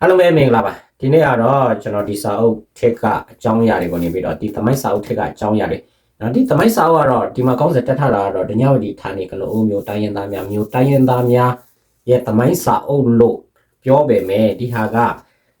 အားလုံးပဲမင်္ဂလာပါဒီနေ့ကတော့ကျွန်တော်ဒီစာအုပ်ထက်ကအကြောင်းအရာတွေကိုနေပြီးတော့ဒီသမိုင်းစာအုပ်ထက်ကအကြောင်းအရာတွေနော်ဒီသမိုင်းစာအုပ်ကတော့ဒီမှာကောင်းစက်တက်ထတာကတော့ဒညဝတီဌာနေကလို့အုံမျိုးတိုင်းရင်းသားများမျိုးတိုင်းရင်းသားများရဲ့သမိုင်းစာအုပ်လို့ပြောပေမဲ့ဒီဟာက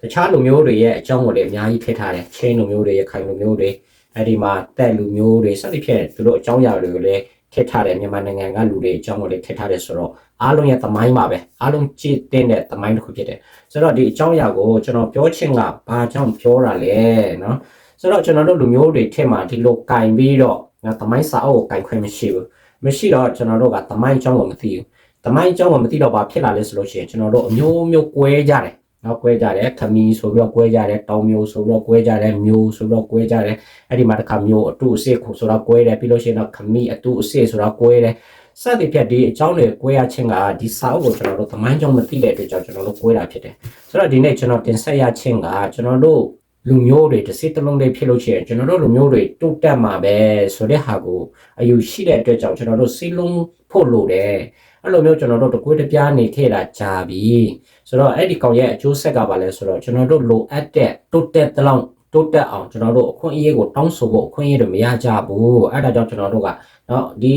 တခြားလူမျိုးတွေရဲ့အကြောင်းကိုလည်းအများကြီးထည့်ထားတယ်ချင်းလူမျိုးတွေရခိုင်လူမျိုးတွေအဲ့ဒီမှာတက်လူမျိုးတွေစသဖြင့်သူတို့အကြောင်းအရာတွေကိုလည်း ထည့်ထားတယ်မြန်မာနိုင်ငံကလူတွေအကြောင်းကိုလည်းထည့်ထားတယ်ဆိုတော့အားလုံးရဲ့သမိုင်းပါပဲအားလုံးကြည်တင်တဲ့သမိုင်းတစ်ခုဖြစ်တယ်ဆိုတော့ဒီအကြောင်းအရာကိုကျွန်တော်ပြောချင်ကဘာကြောင့်ပြောတာလဲနော်ဆိုတော့ကျွန်တော်တို့လူမျိုးတွေထက်မှဒီလိုကင်ပြီးတော့သမိုင်းစာအုပ်ကိုကင်ခွင့်မရှိဘူးမရှိတော့ကျွန်တော်တို့ကသမိုင်းအကြောင်းကိုမသိဘူးသမိုင်းအကြောင်းကိုမသိတော့ဘာဖြစ်လာလဲဆိုလို့ရှိရင်ကျွန်တော်တို့အမျိုးမျိုးကွဲကြတယ် နော်ကွဲကြတယ်ခမီဆိုပြီးတော့ကွဲကြတယ်တောင်မျိုးဆိုပြီးတော့ကွဲကြတယ်မျိုးဆိုပြီးတော့ကွဲကြတယ်အဲ့ဒီမှာတစ်ခါမျိုးအတုအစစ်ခုဆိုတော့ကွဲတယ်ပြီးလို့ရှိရင်တော့ခမီအတုအစစ်ဆိုတော့ကွဲတယ်စသည်ဖြင့်ဒီအကြောင်းတွေကိုရချင်းကဒီစာအုပ်ကိုကျွန်တော်တို့သမိုင်းကြောင့်မသိတဲ့အတွက်ကြောင့်ကျွန်တော်တို့ကိုးတာဖြစ်တယ်ဆိုတော့ဒီနေ့ကျွန်တော်တင်ဆက်ရချင်းကကျွန်တော်တို့လူမျိုးတွေတစ်စိတ်တစ်လုံးလေးဖြစ်လို့ရှိရင်ကျွန်တော်တို့လူမျိုးတွေတုတ်တက်မှာပဲဆိုတဲ့ဟာကိုအယူရှိတဲ့အတွက်ကြောင့်ကျွန်တော်တို့စီလုံးဖို့လိုတယ် အဲ့လိုမျိုးကျွန်တော်တို့တကွေးတပြားနေခဲ့တာကြာပြီဆိုတော့အဲ့ဒီကောင်ရဲ့အကျိုးဆက်ကပါလဲဆိုတော့ကျွန်တော်တို့လိုအပ်တဲ့တိုးတက်တလောက်တိုးတက်အောင်ကျွန်တော်တို့အခွင့်အရေးကိုတောင်းဆိုဖို့အခွင့်အရေးတွေမရကြဘူးအဲ့ဒါကြောင့်ကျွန်တော်တို့ကနော်ဒီ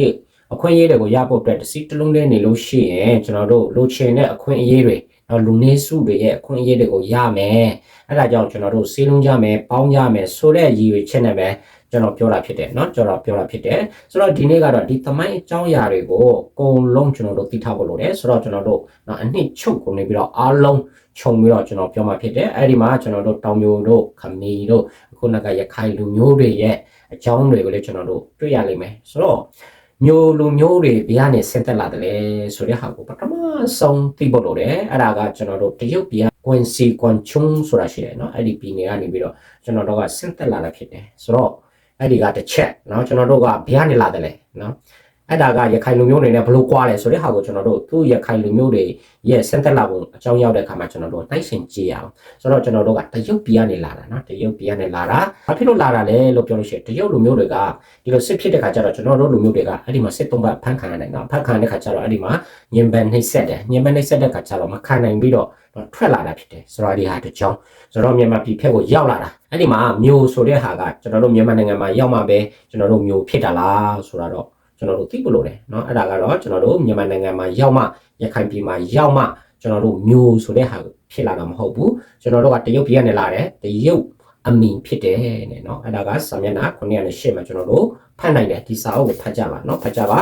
အခွင့်အရေးတွေကိုရဖို့အတွက်တစ်စီးတစ်လုံးတည်းနေလို့ရှိရင်ကျွန်တော်တို့လိုချင်တဲ့အခွင့်အရေးတွေနော်လူနေစုတွေရဲ့အခွင့်အရေးတွေကိုရမယ်အဲ့ဒါကြောင့်ကျွန်တော်တို့စေလုံးကြမယ်ပေါင်းကြမယ်ဆိုတဲ့ရည်ရွယ်ချက်နဲ့ပဲ ကျွန်တော်ပြောတာဖြစ်တယ်เนาะကျွန်တော်ပြောတာဖြစ်တယ်ဆိုတော့ဒီနေ့ကတော့ဒီသမိုင်းအကြောင်းအရာတွေကိုအကုန်လုံးကျွန်တော်တို့သိထားဖို့လိုတယ်ဆိုတော့ကျွန်တော်တို့เนาะအနှစ်ချုပ်ကုန်နေပြီးတော့အားလုံးခြုံပြီးတော့ကျွန်တော်ပြောမှာဖြစ်တယ်အဲ့ဒီမှာကျွန်တော်တို့တောင်မျိုးတို့ခမီတို့အခုနကရခိုင်လူမျိုးတွေရဲ့အကြောင်းတွေကိုလည်းကျွန်တော်တို့တွေ့ရလိမ့်မယ်ဆိုတော့ မျိုးလူမျိုးတွေဘယ်ကနေဆင်းသက်လာတယ်လဲဆိုတဲ့ဟာကိုပထမဆုံးသိဖို့လိုတယ်အဲ့ဒါကကျွန်တော်တို့တရုတ်ပြည်ကွန်စီကွန်ချုံဆိုတာရှိတယ်เนาะအဲ့ဒီပြည်နယ်ကနေပြီးတော့ကျွန်တော်တို့ကဆင်းသက်လာတာဖြစ်တယ်ဆိုတော့ အဲ့ဒီကတစ်ချက်เนาะကျွန်တော်တို့ကဘယ်ကနေလာတယ်လဲเนาะ အဲ့ဒါကရခိုင်လူမျိုးတွေနဲ့ဘလို့ကွာလဲဆိုတဲ့ဟာကိုကျွန်တော်တို့သူ့ရခိုင်လူမျိုးတွေရဲ့စံသက်လာပုံအကြောင်းရောက်တဲ့အခါမှာကျွန်တော်တို့တိုက်ဆင်ကြည့်ရအောင်ဆိုတော့ကျွန်တော်တို့ကတရုတ်ပြည်ကနေလာတာနော်တရုတ်ပြည်ကနေလာတာဘာဖြစ်လို့လာတာလဲလို့ပြောလို့ရှိရင်တရုတ်လူမျိုးတွေကဒီလိုစစ်ဖြစ်တဲ့ခါကျတော့ကျွန်တော်တို့လူမျိုးတွေကအဲ့ဒီမှာစစ်သုံးပတ်ဖန်ခံရနိုင်တာဖန်ခံတဲ့ခါကျတော့အဲ့ဒီမှာညင်ပန်နှိမ့်ဆက်တယ်ညင်ပန်နှိမ့်ဆက်တဲ့ခါကျတော့မခံနိုင်ပြီးတော့ထွက်လာတာဖြစ်တယ်ဆိုတော့ဒီဟာတစ်ကြောင်းဆိုတော့မြန်မာပြည်ဖက်ကိုရောက်လာတာအဲ့ဒီမှာမျိုးဆိုတဲ့ဟာကကျွန်တော်တို့မြန်မာနိုင်ငံမှာရောက်မှပဲကျွန်တော်တို့မျိုးဖြစ်တာလားဆိုတော့ ကျွန်တော်တို့သိဖို့လိုတယ်เนาะအဲ့ဒါကတော့ကျွန်တော်တို့မြန်မာနိုင်ငံမှာရောက်မှရခိုင်ပြည်မှာရောက်မှကျွန်တော်တို့မျိုးဆိုတဲ့ဟာဖြစ်လာတာမဟုတ်ဘူးကျွန်တော်တို့ကတရုတ်ပြည်ကနေလာတယ်တရုတ်အမင်ဖြစ်တယ်နဲ့เนาะအဲ့ဒါကစာမျက်နှာ908မှာကျွန်တော်တို့ဖတ်နိုင်တယ်ဒီစာအုပ်ကိုဖတ်ကြပါเนาะဖတ်ကြပါ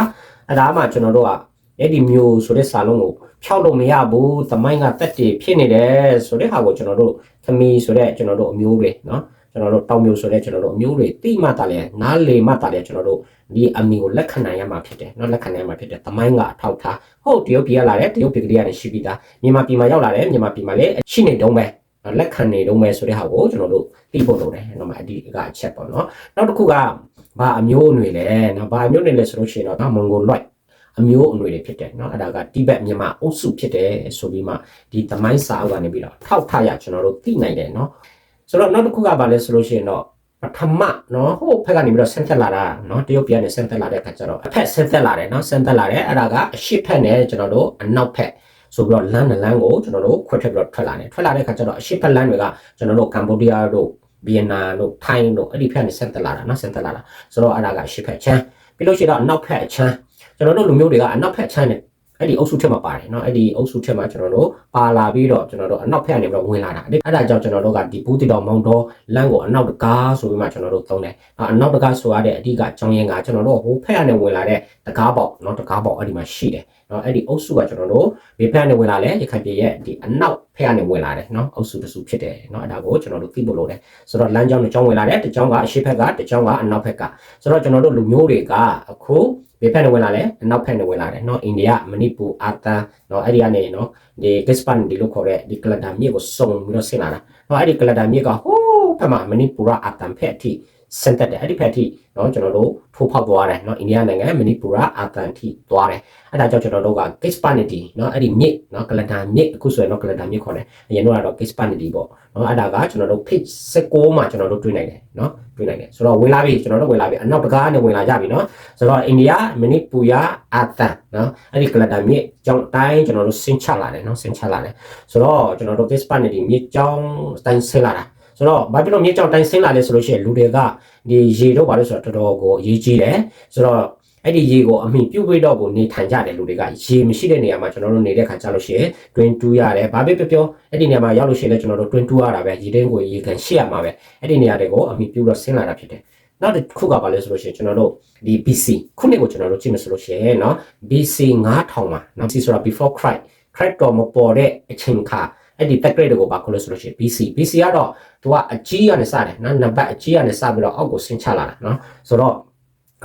အဲ့ဒါမှကျွန်တော်တို့ကအဲ့ဒီမျိုးဆိုတဲ့စာလုံးကိုဖြောက်လို့မရဘူးသမိုင်းကတက်တည်ဖြစ်နေတယ်ဆိုတဲ့ဟာကိုကျွန်တော်တို့သမီးဆိုတဲ့ကျွန်တော်တို့အမျိုးတွေเนาะကျွန်တော်တို့တောင်မျိုးဆိုတဲ့ကျွန်တော်တို့အမျိုးတွေတိမှတာလဲနားလေမှတာလဲကျွန်တော်တို့ ဒီအမီကိုလက်ခံနိုင်ရမှာဖြစ်တယ်เนาะလက်ခံနိုင်ရမှာဖြစ်တယ်သမိုင်းကအထောက်ထားဟုတ်တရုတ်ပြည်ကလာတယ်တရုတ်ပြည်ကလေးကနေရှိပြီးသားမြန်မာပြည်မှာရောက်လာတယ်မြန်မာပြည်မှာလည်းရှိနေတုံးပဲလက်ခံနေတုံးပဲဆိုတဲ့ဟာကိုကျွန်တော်တို့သိဖို့လိုတယ်เนาะအဒီကအချက်ပေါ့เนาะနောက်တစ်ခုကဘာအမျိုးအနွေလဲเนาะဘာအမျိုးအနွေလဲဆိုလို့ရှိရင်တော့မွန်ဂိုလွိုက်အမျိုးအနွေတွေဖြစ်တယ်เนาะအဲ့ဒါကတိဘက်မြန်မာအုပ်စုဖြစ်တယ်ဆိုပြီးမှဒီသမိုင်းစာအုပ်ကနေပြီးတော့ထောက်ထားရကျွန်တော်တို့သိနိုင်တယ်เนาะဆိုတော့နောက်တစ်ခုကဘာလဲဆိုလို့ရှိရင်တော့ ပထမနော်ဟိုဖက်ကနေပြီးတော့ဆင်းသက်လာတာနော်တရုတ်ပြည်ကနေဆင်းသက်လာတဲ့အခါကျတော့အဖက်ဆင်းသက်လာတယ်နော်ဆင်းသက်လာတယ်အဲ့ဒါကအရှိဖက်နဲ့ကျွန်တော်တို့အနောက်ဖက်ဆိုပြီးတော့လမ်းနဲ့လမ်းကိုကျွန်တော်တို့ခွဲထွက်ပြီးတော့ထွက်လာတယ်ထွက်လာတဲ့အခါကျတော့အရှိဖက်လမ်းတွေကကျွန်တော်တို့ကမ္ဘောဒီးယားတို့ဗီယက်နမ်တို့ထိုင်းတို့အဲ့ဒီဖက်ကနေဆင်းသက်လာတာနော်ဆင်းသက်လာတာဆိုတော့အဲ့ဒါကအရှိဖက်ချမ်းပြီးလို့ရှိရင်တော့အနောက်ဖက်ချမ်းကျွန်တော်တို့လူမျိုးတွေကအနောက်ဖက်ချမ်းနဲ့ အဲ့ဒီအုပ်စုထက်မှာပါတယ်เนาะအဲ့ဒီအုပ်စုထက်မှာကျွန်တော်တို့ပါလာပြီးတော့ကျွန်တော်တို့အနောက်ဖက်ကနေပြီးတော့ဝင်လာတာအဲ့ဒါကြောင့်ကျွန်တော်တို့ကဒီဘူးတီတော်မောင်တော်လမ်းကိုအနောက်တကားဆိုပြီးမှကျွန်တော်တို့သုံးတယ်အနောက်တကားဆိုရတဲ့အဓိကအကြောင်းရင်းကကျွန်တော်တို့ဟိုဖက်ကနေဝင်လာတဲ့တကားပေါက်เนาะတကားပေါက်အဲ့ဒီမှာရှိတယ် เนาะအဲ့ဒီအုပ်စုကကျွန်တော်တို့ဘေးဖက်ကနေဝင်လာလဲရခိုင်ပြည်ရဲ့ဒီအနောက်ဖက်ကနေဝင်လာတယ်เนาะအုပ်စုတစ်စုဖြစ်တယ်เนาะအဲ့ဒါကိုကျွန်တော်တို့သိဖို့လိုတယ်ဆိုတော့လမ်းကြောင်းတစ်ကြောင်းဝင်လာတယ်တစ်ကြောင်းကအရှေ့ဘက်ကတစ်ကြောင်းကအနောက်ဘက်ကဆိုတော့ကျွန်တော်တို့လူမျိုးတွေကအခုဘေးဖက်နဲ့ဝင်လာတယ်အနောက်ဖက်နဲ့ဝင်လာတယ်เนาะအိန္ဒိယမဏိပူအာသန်เนาะအဲ့ဒီကနေเนาะဒီဂစ်ပန်ဒီလိုခေါ်တဲ့ဒီကလဒါမြေကိုစုံပြီးတော့ဆင်းလာတာเนาะအဲ့ဒီကလဒါမြေကဟိုးဖက်မှာမဏိပူရအာသန်ဖက်အထိ ဆင်သက်တယ်အဲ့ဒီဖက်ထိเนาะကျွန်တော်တို့ထိုးဖောက်သွားတယ်เนาะအိန္ဒိယနိုင်ငံမဏိပူရအာသန်ထိသွားတယ်အဲ့ဒါကြောင့်ကျွန်တော်တို့က Kispanity เนาะအဲ့ဒီမြစ်เนาะကလဒန်မြစ်အခုဆိုရင်တော့ကလဒန်မြစ်ခေါ်တယ်အရင်တော့ကတော့ Kispanity ပေါ့เนาะအဲ့ဒါကကျွန်တော်တို့ page 16မှာကျွန်တော်တို့တွေ့နိုင်တယ်เนาะတွေ့နိုင်တယ်ဆိုတော့ဝင်လာပြီကျွန်တော်တို့ဝင်လာပြီအနောက်တကားနဲ့ဝင်လာကြပြီเนาะဆိုတော့အိန္ဒိယမဏိပူရအာသန်เนาะအဲ့ဒီကလဒန်မြစ်ကြောင့်တိုင်းကျွန်တော်တို့ဆင်းချလာတယ်เนาะဆင်းချလာတယ်ဆိုတော့ကျွန်တော်တို့ Kispanity မြစ်ကြောင့်တိုင်းဆင်းလာတာ ဆိုတော့ဘာဖြစ်လို့မြေကြောက်တိုင်းဆင်းလာလဲဆိုလို့ရှိရင်လူတွေကဒီရေတော့ဘာလို့ဆိုတော့တော်တော်ကိုအရေးကြီးတယ်ဆိုတော့အဲ့ဒီရေကိုအမိပြုတ်ပြီးတော့ကိုနေထိုင်ကြတယ်လူတွေကရေမရှိတဲ့နေရာမှာကျွန်တော်တို့နေတဲ့ခါကျလို့ရှိရင် twin 2ရတယ်ဘာပဲပြောပြောအဲ့ဒီနေရာမှာရောက်လို့ရှိရင်လည်းကျွန်တော်တို့ twin 2ရတာပဲရေတင်းကိုရေကန်ရှေ့ရမှာပဲအဲ့ဒီနေရာတွေကိုအမိပြုတ်တော့ဆင်းလာတာဖြစ်တယ်နောက်တစ်ခုကပါလဲဆိုလို့ရှိရင်ကျွန်တော်တို့ဒီ BC ခုနှစ်ကိုကျွန်တော်တို့ကြည့်မယ်ဆိုလို့ရှိရင်เนาะ BC 9000မှာเนาะ BC ဆိုတာ before Christ Christ တော့မပေါ်တဲ့အချိန်ခါ အဲ့ဒီ tech grade ကိုပါခေါ်လို့ဆိုလို့ရှိရင် BC BC ကတော့သူကအကြီးရနဲ့စတယ်နော်နံပါတ်အကြီးရနဲ့စပြီးတော့အောက်ကိုဆင်းချလာတာနော်ဆိုတော့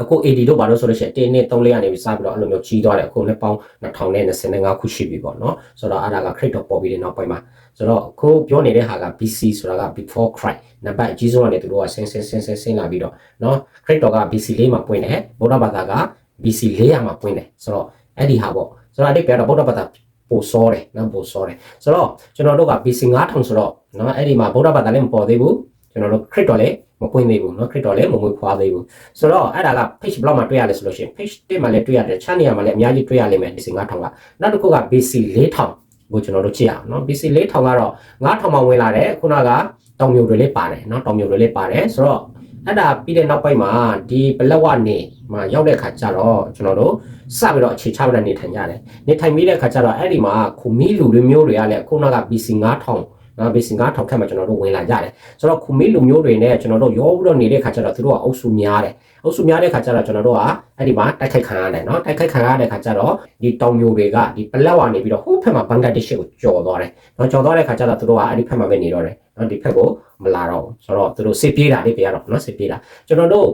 အခု AD တို့ဘာလို့ဆိုလို့ရှိရင်1နဲ့3လေးကနေပြီးစပြီးတော့အဲ့လိုမျိုးကြီးသွားတယ်အခုနှစ်ပေါင်း2025ခုရှိပြီပေါ့နော်ဆိုတော့အဲ့ဒါက crate တော့ပေါ်ပြီးတဲ့နောက်ပိုင်းမှာဆိုတော့အခုပြောနေတဲ့ဟာက BC ဆိုတာက before Christ နံပါတ်အကြီးဆုံးကနေသူတို့ကဆင်းဆင်းဆင်းဆင်းဆင်းလာပြီးတော့နော် crate တော့က BC လေးမှာပွင့်တယ်ဗုဒ္ဓဘာသာက BC 400မှာပွင့်တယ်ဆိုတော့အဲ့ဒီဟာပေါ့ဆိုတော့အဲ့ဒီပြောတော့ဗုဒ္ဓဘာသာ ပို့စောတယ်နော်ပို့စောတယ်ဆိုတော့ကျွန်တော်တို့က BC 9000ဆိုတော့နော်အဲ့ဒီမှာဗုဒ္ဓဘာသာလည်းမပေါ်သေးဘူးကျွန်တော်တို့ crit တော့လည်းမပွင့်သေးဘူးနော် crit တော့လည်းမမွေးဖွားသေးဘူးဆိုတော့အဲ့ဒါက page block မှာတွေ့ရလဲဆိုလို့ရှိရင် page 1မှာလည်းတွေ့ရတယ် channel မှာလည်းအများကြီးတွေ့ရလိမ့်မယ် BC 9000ကနောက်တစ်ခုက BC 4000ကိုကျွန်တော်တို့ကြည့်အောင်နော် BC 4000ကတော့9000မှာဝင်လာတယ်ခုနကတောင်မြုပ်တွေလေးပါတယ်နော်တောင်မြုပ်တွေလေးပါတယ်ဆိုတော့ အဲ့ဒါပြီးတဲ့နောက်ပိုင်းမှာဒီဘလက်ဝနေမှာရောက်တဲ့ခါကျတော့ကျွန်တော်တို့စပြီးတော့အခြေချပြီးနေထိုင်ကြတယ်နေထိုင်ပြီးတဲ့ခါကျတော့အဲ့ဒီမှာခုမီလူတွေမျိုးတွေကလည်းခုနက BC 9000နော် BC 9000ခက်မှကျွန်တော်တို့ဝင်လာကြတယ်ဆိုတော့ခုမီလူမျိုးတွေနဲ့ကျွန်တော်တို့ရောပြီးတော့နေတဲ့ခါကျတော့သူတို့ကအုပ်စုများတယ် အုပ်စုများတဲ့ခါကျတော့ကျွန်တော်တို့ကအဲ့ဒီမှာတိုက်ခိုက်ခံရတယ်နော်တိုက်ခိုက်ခံရတဲ့ခါကျတော့ဒီတောင်မျိုးတွေကဒီပလက်ဝနေပြီးတော့ဟိုဘက်မှာဘင်္ဂလားဒေ့ရှ်ကိုကျော်သွားတယ်နော်ကျော်သွားတဲ့ခါကျတော့သူတို့ကအဲ့ဒီဘက်မှာပဲနေတော့တယ်နော်ဒီဘက်ကိုမလာတော့ဘူးဆိုတော့သူတို့စစ်ပြေးတာလေးပြရတော့နော်စစ်ပြေးတာကျွန်တော်တို့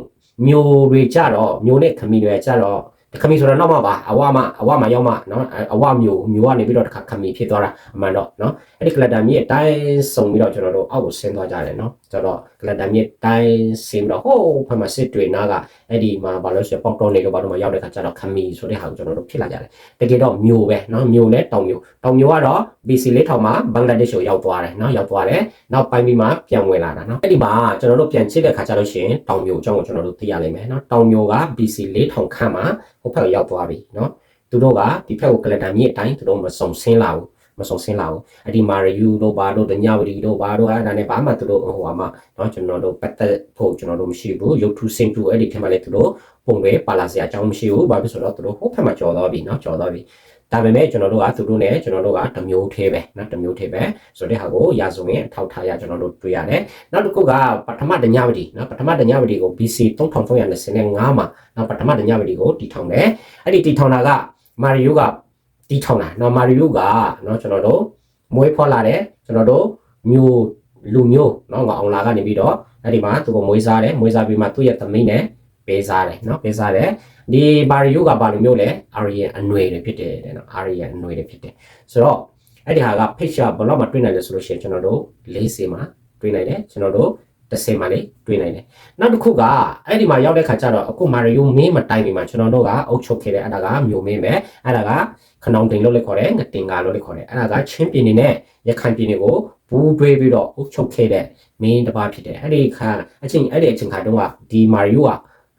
မျိုးတွေကြတော့မျိုးနဲ့ခမီတွေကြတော့ခမီဆိုတော့နောက်မှပါအဝမအဝမရောက်မှနော်အဝမျိုးမျိုးကနေပြီးတော့တခါခမီဖြစ်သွားတာအမှန်တော့နော်အဲ့ဒီကလတာမြေအတိုင်းစုံပြီးတော့ကျွန်တော်တို့အောက်ကိုဆင်းသွားကြတယ်နော် ဆိုတော့ကလတာမြေတိုင်းဆင်းပြီးတော့ဟိုးဖက်မှာစစ်တွေနားကအဲ့ဒီမှာဘာလို့ဆိုပေါက်တော့နေလို့ဘာလို့မရောက်တဲ့ခါကျတော့ခမီဆိုတဲ့ဟာကိုကျွန်တော်တို့ဖြစ်လာကြတယ်တကယ်တော့မျိုးပဲနော်မျိုးနဲ့တောင်မျိုးတောင်မျိုးကတော့ BC လေးထောင်မှာဘင်္ဂလားဒေ့ရှ်ကိုရောက်သွားတယ်နော်ရောက်သွားတယ်နောက်ပိုင်းပြီးမှပြန်ဝင်လာတာနော်အဲ့ဒီမှာကျွန်တော်တို့ပြန်ချစ်တဲ့ခါကျလို့ရှိရင်တောင်မျိုးအကြောင်းကိုကျွန်တော်တို့သိရလိမ့်မယ်နော်တောင်မျိုးက BC လေးထောင်ခန့်မှာဟိုဘက်ကိုရောက်သွားပြီနော်သူတို့ကဒီဘက်ကိုကလတန်မြေအတိုင်းသူတို့မစုံဆင်းလာဘူး မစုံဆင်းလာဘူးအဲ့ဒီမာရယူတို့ဘာတို့တညဝတီတို့ဘာတို့အဲ့ဒါနဲ့ဘာမှသူတို့ဟိုဟာမှเนาะကျွန်တော်တို့ပတ်သက်ဖို့ကျွန်တော်တို့မရှိဘူးရုပ်ထုစင်တူအဲ့ဒီထဲမှာလည်းသူတို့ပုံတွေပါလာစရာအကြောင်းမရှိဘူးဘာဖြစ်ဆိုတော့သူတို့ဟိုဘက်မှာကြော်သွားပြီเนาะကြော်သွားပြီဒါပေမဲ့ကျွန်တော်တို့ကသူတို့ ਨੇ ကျွန်တော်တို့ကတစ်မျိုးသေးပဲเนาะတစ်မျိုးသေးပဲဆိုတဲ့ဟာကိုရာဇဝင်အထောက်ထားရကျွန်တော်တို့တွေ့ရတယ်နောက်တစ်ခုကပထမတညဝတီเนาะပထမတညဝတီကို BC 3325မှာเนาะပထမတညဝတီကိုတည်ထောင်တယ်အဲ့ဒီတည်ထောင်တာကမာရီယိုက တီးထောင်တာနော်မာရီယိုကနော်ကျွန်တော်တို့မွေးဖွားလာတဲ့ကျွန်တော်တို့မျိုးလူမျိုးနော်ငါအောင်လာကနေပြီးတော့အဲ့ဒီမှာသူကမွေးစားတယ်မွေးစားပြီးမှသူ့ရဲ့သမီးနဲ့ပေးစားတယ်နော်ပေးစားတယ်ဒီမာရီယိုကဘာလိုမျိုးလဲအာရီယန်အနွယ်တွေဖြစ်တယ်တဲ့နော်အာရီယန်အနွယ်တွေဖြစ်တယ်ဆိုတော့အဲ့ဒီဟာက picture ဘလောက်မှတွေ့နိုင်လဲဆိုလို့ရှိရင်ကျွန်တော်တို့၄စီမှာတွေ့နိုင်တယ်ကျွန်တော်တို့တစ်စင်မှလေးတွေ့နိုင်တယ်နောက်တစ်ခုကအဲ့ဒီမှာရောက်တဲ့ခါကျတော့အခုမာရီယိုမင်းမတိုင်ပြီမှာကျွန်တော်တို့ကအုပ်ချုပ်ခဲ့တဲ့အတာကမျိုးမင်းပဲအဲ့ဒါက ခနောင်တင်လို့လည်းခေါ်တယ်ငတင်ကာလို့လည်းခေါ်တယ်အဲ့ဒါကချင်းပြည်နယ်နဲ့ရခိုင်ပြည်နယ်ကိုဘူးတွေးပြီးတော့အုပ်ချုပ်ခဲ့တဲ့မင်းတစ်ပါးဖြစ်တယ်အဲ့ဒီခါအချင်းအဲ့ဒီအချင်းခါတုန်းကဒီမာရီယိုက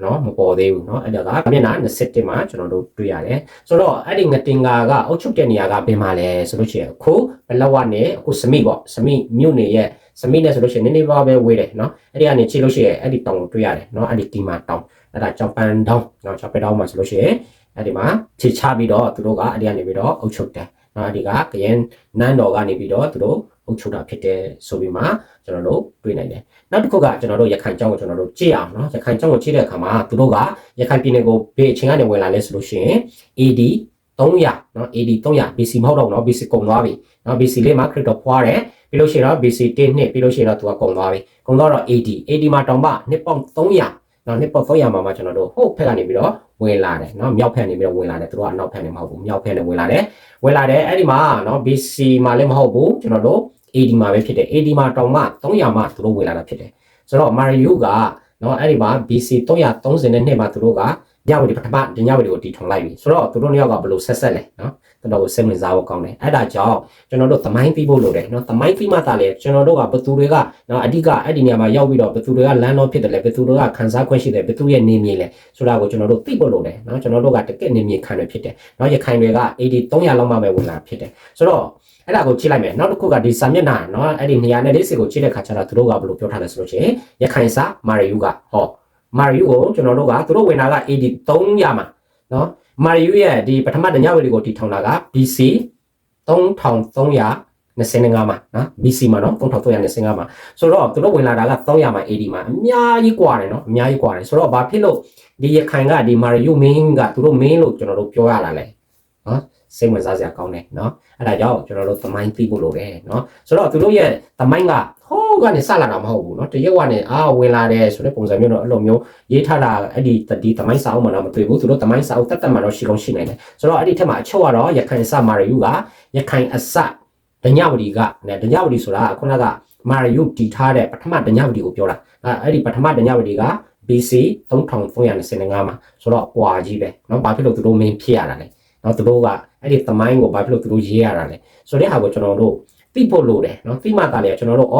နော်မပေါ်သေးဘူးเนาะအဲ့ဒါကမျက်နှာ27မှာကျွန်တော်တို့တွေ့ရတယ်ဆိုတော့အဲ့ဒီငတင်ကာကအုတ်ချုပ်တဲ့နေရာကဘယ်မှာလဲဆိုလို့ရှိရင်အခုဘလဝနဲ့အခုစမိပေါ့စမိမြို့နယ်ရဲ့စမိနဲ့ဆိုလို့ရှိရင်နည်းနည်းပါးပဲဝေးတယ်เนาะအဲ့ဒီကနေချိန်လို့ရှိရင်အဲ့ဒီတောင်ကိုတွေ့ရတယ်เนาะအဲ့ဒီတီမာတောင်အဲ့ဒါကြောင်ပန်တောင်เนาะကြောင်ပန်တောင်မှာဆိုလို့ရှိရင် အဲ့ဒီမှာခြေချပြီးတော့သူတို့ကအဲ့ဒီကနေပြီးတော့အုပ်ချုပ်တယ်နော်အဲ့ဒီကကရင်နန်းတော်ကနေပြီးတော့သူတို့အုပ်ချုပ်တာဖြစ်တယ်ဆိုပြီးမှကျွန်တော်တို့တွေ့နိုင်တယ်နောက်တစ်ခုကကျွန်တော်တို့ရခိုင်ကျောင်းကိုကျွန်တော်တို့ကြည့်အောင်နော်ရခိုင်ကျောင်းကိုကြည့်တဲ့အခါမှာသူတို့ကရခိုင်ပြည်နယ်ကိုဘယ်အချိန်ကနေဝင်လာလဲဆိုလို့ရှိရင် AD 300နော် AD 300 BC မဟုတ်တော့နော် BC ကုန်သွားပြီနော် BC လေးမှာခရစ်တော်ဖွားတယ်ပြီးလို့ရှိရင်တော့ BC 1နှစ်ပြီးလို့ရှိရင်တော့သူကကုန်သွားပြီကုန်သွားတော့ AD AD မှာတောင်မှနှစ်ပေါင်း300 နော်နှစ် portfolio မှာမှကျွန်တော်တို့ဟုတ်ဖက်ကနေပြီးတော့ဝင်လာတယ်နော်မြောက်ဖက်နေပြီးတော့ဝင်လာတယ်သူတို့ကအနောက်ဖက်နေမဟုတ်ဘူးမြောက်ဖက်နေဝင်လာတယ်ဝင်လာတယ်အဲ့ဒီမှာနော် BC မှာလည်းမဟုတ်ဘူးကျွန်တော်တို့ AD မှာပဲဖြစ်တယ် AD မှာတောင်မှ300မှသူတို့ဝင်လာတာဖြစ်တယ်ဆိုတော့ Mario ကနော်အဲ့ဒီမှာ BC 330နဲ့နှစ်မှာသူတို့ကညဝတီပထမညဝတီကိုတီထွန်လိုက်ပြီဆိုတော့သူတို့နှစ်ယောက်ကဘယ်လိုဆက်ဆက်လဲနော် တော်တော်ကိုစိတ်ဝင်စားဖို့ကောင်းတယ်အဲ့ဒါကြောင့်ကျွန်တော်တို့သမိုင်းပြီးဖို့လိုတယ်နော်သမိုင်းပြီးမှသာလေကျွန်တော်တို့ကဘသူတွေကနော်အဓိကအဲ့ဒီနေရာမှာရောက်ပြီးတော့ဘသူတွေကလမ်းတော်ဖြစ်တယ်လေဘသူတွေကခံစားခွင့်ရှိတယ်ဘသူရဲ့နေမြေလေဆိုတာကိုကျွန်တော်တို့သိဖို့လိုတယ်နော်ကျွန်တော်တို့ကတကယ့်နေမြေခံရဖြစ်တယ်နော်ရခိုင်တွေက AD 300လောက်မှပဲဝင်လာဖြစ်တယ်ဆိုတော့အဲ့ဒါကိုကြည့်လိုက်မယ်နောက်တစ်ခုကဒီစာမျက်နှာနော်အဲ့ဒီနေရာနဲ့လေးစီကိုကြည့်တဲ့ခါကျတော့သူတို့ကဘယ်လိုပြောထားလဲဆိုလို့ရှိရင်ရခိုင်စာမာရီယူကဟောမာရီယူကိုကျွန်တော်တို့ကသူတို့ဝင်လာက AD 300မှာနော် မာရီယူရဲ့ဒီပထမတညဝတီကိုတီထောင်တာက BC 3325မှာနော် BC မှာနော်3325မှာဆိုတော့သူတို့ဝင်လာတာက300မှာ AD မှာအများကြီးกว่าတယ်နော်အများကြီးกว่าတယ်ဆိုတော့ဘာဖြစ်လို့ဒီရခိုင်ကဒီမာရီယူမင်းကသူတို့မင်းလို့ကျွန်တော်တို့ပြောရတာလဲနော်စိတ်ဝင်စားစရာကောင်းတယ်နော်အဲ့ဒါကြောင့်ကျွန်တော်တို့သမိုင်းသိဖို့လိုတယ်နော်ဆိုတော့သူတို့ရဲ့သမိုင်းကဟိုး ာ ကနေစလာတာမဟုတ်ဘူးနော်တရုတ်ကနေအာဝင်လာတယ်ဆိုတဲ့ပုံစံမျိုးတော့အဲ့လိုမျိုးရေးထားတာအဲ့ဒီဒီသမိုင်းစာအုပ်မှာတော့မတွေ့ဘူးသူတို့သမိုင်းစာအုပ်တက်တက်မှာတော့ရှိကောင်းရှိနိုင်တယ်ဆိုတော့အဲ့ဒီထက်မှာအချုပ်ကတော့ရခိုင်စမာရီယူကရခိုင်အစဒညဝတီကနဲ့ဒညဝတီဆိုတာခုနကမာရီယူတီထားတဲ့ပထမဒညဝတီကိုပြောတာအဲ့ဒီပထမဒညဝတီက BC 3325မှာဆိုတော့ပွာကြီးပဲเนาะဘာဖြစ်လို့သူတို့မင်းဖြစ်ရတာလဲเนาะသူတို့ကအဲ့ဒီသမိုင်းကိုဘာဖြစ်လို့သူတို့ရေးရတာလဲဆိုတဲ့ဟာကိုကျွန်တော်တို့သိဖို့လိုတယ်เนาะသိမှသာလေကျွန်တော်တို့ဩ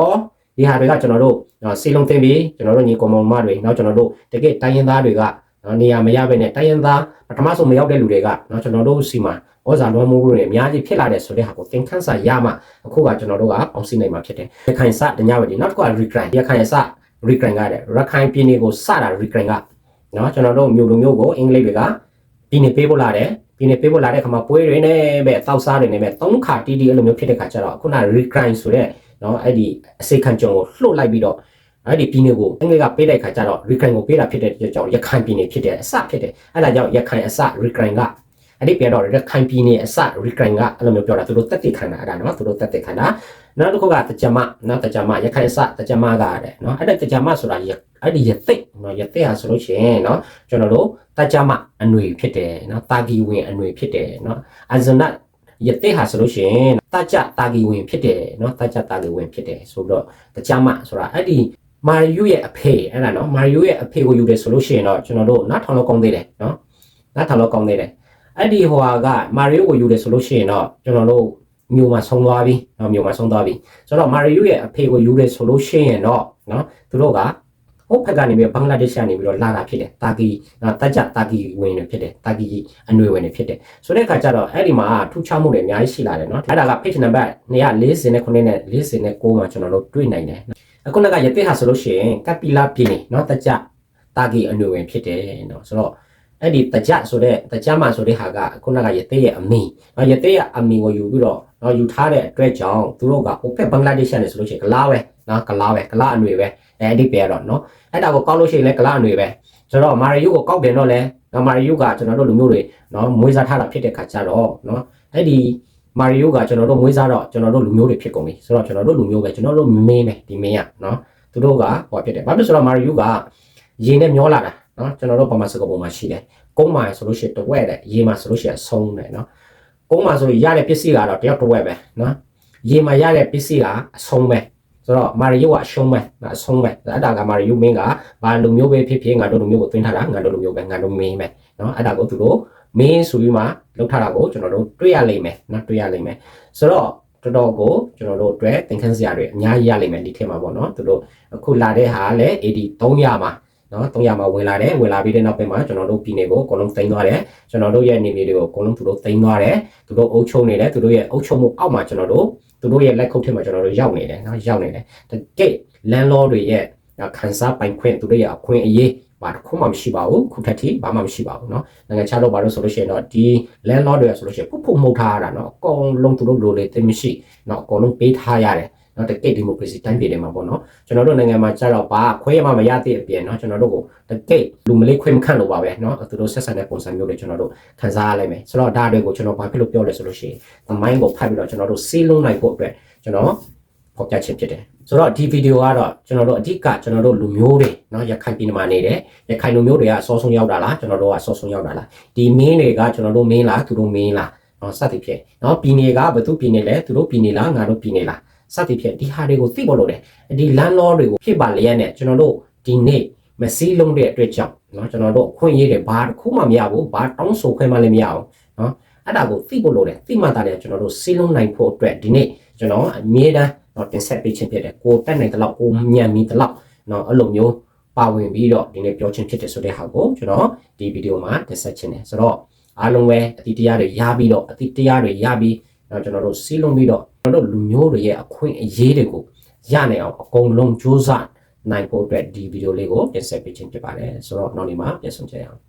ဒီဟာတွေကကျွန်တော်တို့စေလုံးသိမ်းပြီးကျွန်တော်တို့ညီကောင်မောင်မတွေနောက်ကျွန်တော်တို့တကယ်တိုင်းရင်းသားတွေကနော်နေရာမရပဲနဲ့တိုင်းရင်းသားပထမဆုံးမရောက်တဲ့လူတွေကနော်ကျွန်တော်တို့စီမှာဩဇာလွှမ်းမိုးမှုတွေအများကြီးဖြစ်လာတဲ့ဆိုတဲ့ဟာကိုသင်ခန်းစာရမှအခုကကျွန်တော်တို့ကအောင်စီနိုင်မှာဖြစ်တယ်ရခိုင်စတညဝတီနောက်တစ်ခုက regrind ရခိုင်စ regrind ကတဲ့ရခိုင်ပြည်နယ်ကိုစတာ regrind ကနော်ကျွန်တော်တို့မြို့လိုမျိုးကိုအင်္ဂလိပ်တွေကပြည်နယ်ပေးပို့လာတယ်ပြည်နယ်ပေးပို့လာတဲ့အခါမှာပွဲတွေနဲ့ပဲတောက်စားတွေနဲ့ပဲသုံးခါတီးတီးအဲ့လိုမျိုးဖြစ်တဲ့ခါကျတော့ခုန regrind ဆိုတဲ့ နော်အဲ့ဒီအစိတ်ခံကြုံကိုလှုပ်လိုက်ပြီးတော့အဲ့ဒီပြည်နယ်ကိုအင်္ဂလိပ်ကပေးတဲ့ခါကျတော့ recline ကိုပေးတာဖြစ်တဲ့ကြောင့်ရခိုင်ပြည်နယ်ဖြစ်တယ်အစဖြစ်တယ်အဲ့ဒါကြောင့်ရခိုင်အစ recline ကအဲ့ဒီပြန်တော့ရခိုင်ပြည်နယ်အစ recline ကအဲ့လိုမျိုးပြောတာသူတို့တက်တိခံတာအဲ့ဒါနော်သူတို့တက်တိခံတာနောက်တစ်ခုကတကြမနော်တကြမရခိုင်အစတကြမကတဲ့နော်အဲ့ဒါတကြမဆိုတာအဲ့ဒီရသိတ်နော်ရသိတ်ဟာဆိုလို့ရှိရင်နော်ကျွန်တော်တို့တကြမအနွေဖြစ်တယ်နော်တာဂီဝင်အနွေဖြစ်တယ်နော်အဇနတ် ရသိတ်ဟာဆိုလို့ရှိရင်တကြတာဂီဝင်ဖြစ်တယ်နော်တကြတာဂီဝင်ဖြစ်တယ်ဆိုတော့တကြမဆိုတာအဲ့ဒီမာရီယိုရဲ့အဖေအဲ့ဒါနော်မာရီယိုရဲ့အဖေကိုယူတယ်ဆိုလို့ရှိရင်တော့ကျွန်တော်တို့နားထောင်လို့ကောင်းသေးတယ်နော်နားထောင်လို့ကောင်းသေးတယ်အဲ့ဒီဟိုဟာကမာရီယိုကိုယူတယ်ဆိုလို့ရှိရင်တော့ကျွန်တော်တို့မြို့မှာဆုံးသွားပြီနော်မြို့မှာဆုံးသွားပြီဆိုတော့မာရီယိုရဲ့အဖေကိုယူတယ်ဆိုလို့ရှိရင်တော့နော်သူတို့က ဟိုဘက်ကနေပြီးဘင်္ဂလားဒေ့ရှ်ကနေပြီးတော့လာတာဖြစ်တယ်တာကီနော်တက်ကြတာကီဝင်နေဖြစ်တယ်တာကီအနွေဝင်နေဖြစ်တယ်ဆိုတဲ့အခါကျတော့အဲ့ဒီမှာထူးခြားမှုတွေအများကြီးရှိလာတယ်နော်အဲ့ဒါက page number 249နဲ့49မှာကျွန်တော်တို့တွေ့နိုင်တယ်အခုနကရတဲ့ဟာဆိုလို့ရှိရင်ကပီလာပြင်းနော်တက်ကြတာကီအနွေဝင်ဖြစ်တယ်နော်ဆိုတော့အဲ့ဒီတကြဆိုတဲ့တကြမဆိုတဲ့ဟာကခုနကရတဲ့ရဲ့အမီနော်ရတဲ့ရဲ့အမီကိုယူပြီးတော့နော်ယူထားတဲ့အတွက်ကြောင့်သူတို့ကဟိုဘက်ဘင်္ဂလားဒေ့ရှ်နဲ့ဆိုလို့ရှိရင်ကလားပဲနော်ကလားပဲကလားအနွေပဲ အဲ့ဒီပဲတော့နော်အဲ့ဒါကိုကောက်လို့ရှိရင်လည်းကလားအနွေပဲဆိုတော့မာရီယိုကိုကောက်ပြန်တော့လဲနော်မာရီယိုကကျွန်တော်တို့လူမျိုးတွေနော်မွေးစားထားတာဖြစ်တဲ့ခါကျတော့နော်အဲ့ဒီမာရီယိုကကျွန်တော်တို့မွေးစားတော့ကျွန်တော်တို့လူမျိုးတွေဖြစ်ကုန်ပြီဆိုတော့ကျွန်တော်တို့လူမျိုးပဲကျွန်တော်တို့မင်းပဲဒီမင်းကနော်သူတို့ကဟောဖြစ်တယ်ဘာဖြစ်ဆိုတော့မာရီယိုကရေနဲ့မျောလာတာနော်ကျွန်တော်တို့ပမာစကပုံမှာရှိတယ်ကုန်းမာဆိုလို့ရှိရင်တဝက်တဲ့ရေမှာဆိုလို့ရှိရင်ဆုံးတယ်နော်ကုန်းမာဆိုရင်ရတဲ့ပစ္စည်းကတော့တယောက်တဝက်ပဲနော်ရေမှာရတဲ့ပစ္စည်းကအဆုံးပဲ ဆိုတော့မာရီယိုကအရှုံးပဲအဆုံးပဲအဲ့ဒါကမာရီယိုမင်းကဘာလူမျိုးပဲဖြစ်ဖြစ်ငါတို့လူမျိုးကိုသွင်းထားတာငါတို့လူမျိုးပဲငါတို့မင်းပဲနော်အဲ့ဒါကိုသူတို့မင်းဆိုပြီးမှလောက်ထားတာကိုကျွန်တော်တို့တွေ့ရလိမ့်မယ်နော်တွေ့ရလိမ့်မယ်ဆိုတော့တော်တော်ကိုကျွန်တော်တို့အတွက်သင်ခန်းစရာတွေအများကြီးရလိမ့်မယ်ဒီထဲမှာပေါ့နော်သူတို့အခုလာတဲ့ဟာလည်း AD 300မှာနော်300မှာဝင်လာတယ်ဝင်လာပြီးတဲ့နောက်ပိုင်းမှာကျွန်တော်တို့ပြည်နယ်ကိုအကုန်လုံးသိမ်းသွားတယ်ကျွန်တော်တို့ရဲ့နေမြေတွေကိုအကုန်လုံးသူတို့သိမ်းသွားတယ်သူတို့အုပ်ချုပ်နေတယ်သူတို့ရဲ့အုပ်ချုပ်မှုအောက်မှာကျွန်တော်တို့ သူတို့ရဲ့လက်ခုပ်ထဲမှာကျွန်တော်တို့ရောက်နေတယ်နော်ရောက်နေတယ်တကယ် landlord တွေရဲ့ခန်းစားပိုင်ခွင့်သူတို့ရဲ့အခွင့်အရေးဘာတစ်ခုမှမရှိပါဘူးခုထက်ထိဘာမှမရှိပါဘူးเนาะနိုင်ငံခြားတော့ဘာလို့ဆိုလို့ရှိရင်တော့ဒီ landlord တွေဆိုလို့ရှိရင်ဖုတ်ဖုတ်မှုတ်ထားရတာเนาะအကုန်လုံးသူတို့လိုလေသိမရှိเนาะအကုန်လုံးပေးထားရတယ် နော်တကယ့်ဒီမိုကရေစီတိုင်းပြည်တွေမှာပေါ့နော်ကျွန်တော်တို့နိုင်ငံမှာကြတော့ဘာခွဲရမှမရတဲ့အပြင်နော်ကျွန်တော်တို့ကိုတကယ့်လူမလေးခွင့်မခံလို့ပါပဲနော်သူတို့ဆက်ဆံတဲ့ပုံစံမျိုးတွေကျွန်တော်တို့ခံစားရလိုက်မယ်ဆိုတော့ဒါတွေကိုကျွန်တော်ဘာဖြစ်လို့ပြောလဲဆိုလို့ရှိရင်သမိုင်းကိုဖတ်ပြီးတော့ကျွန်တော်တို့စီးလုံးနိုင်ဖို့အတွက်ကျွန်တော်ဖော်ပြခြင်းဖြစ်တယ်ဆိုတော့ဒီဗီဒီယိုကတော့ကျွန်တော်တို့အဓိကကျွန်တော်တို့လူမျိုးတွေเนาะရခိုင်ပြည်နယ်မှာနေတယ်ရခိုင်လူမျိုးတွေကအစောဆုံးရောက်တာလားကျွန်တော်တို့ကအစောဆုံးရောက်တာလားဒီမင်းတွေကကျွန်တော်တို့မင်းလားသူတို့မင်းလားเนาะစသဖြင့်เนาะပြည်နယ်ကဘယ်သူပြည်နယ်လဲသူတို့ပြည်နယ်လားငါတို့ပြည်နယ်လား စသဖြင့်ဒီဟာတွေကိုသိဖို့လိုတယ်ဒီ landlord တွေကိုဖြစ်ပါလျက်နဲ့ကျွန်တော်တို့ဒီနေ့ မစည်းလုံးတဲ့အတွက်ကြောင့်เนาะကျွန်တော်တို့အခွင့်အရေးတွေဘာတစ်ခုမှမရဘူးဘာတောင်းဆိုခွင့်မှလည်းမရအောင်เนาะအဲ့ဒါကိုသိဖို့လိုတယ်သိမှသာလေကျွန်တော်တို့စည်းလုံးနိုင်ဖို့အတွက်ဒီနေ့ကျွန်တော်အမြဲတမ်းเนาะတင်ဆက်ပေးခြင်းဖြစ်တယ်ကိုတက်နိုင်တဲ့လောက်ကိုညံမီတဲ့လောက်เนาะအဲ့လိုမျိုးပါဝင်ပြီးတော့ဒီနေ့ပြောချင်းဖြစ်တယ်ဆိုတဲ့ဟာကိုကျွန်တော်ဒီဗီဒီယိုမှာတင်ဆက်ခြင်းတယ်ဆိုတော့အားလုံးပဲအတိတရားတွေရပြီးတော့အတိတရားတွေရပြီး တော့ကျွန်တော်တို့စီးလုံးပြီးတော့ကျွန်တော်တို့လူမျိုးတွေရဲ့အခွင့်အရေးတွေကိုရနိုင်အောင်အကုန်လုံးစူးစမ်းနိုင်ဖို့အတွက်ဒီဗီဒီယိုလေးကိုတင်ဆက်ပေးခြင်းဖြစ်ပါတယ်ဆိုတော့နောက်နေ့မှာပြန်ဆုံကြရအောင်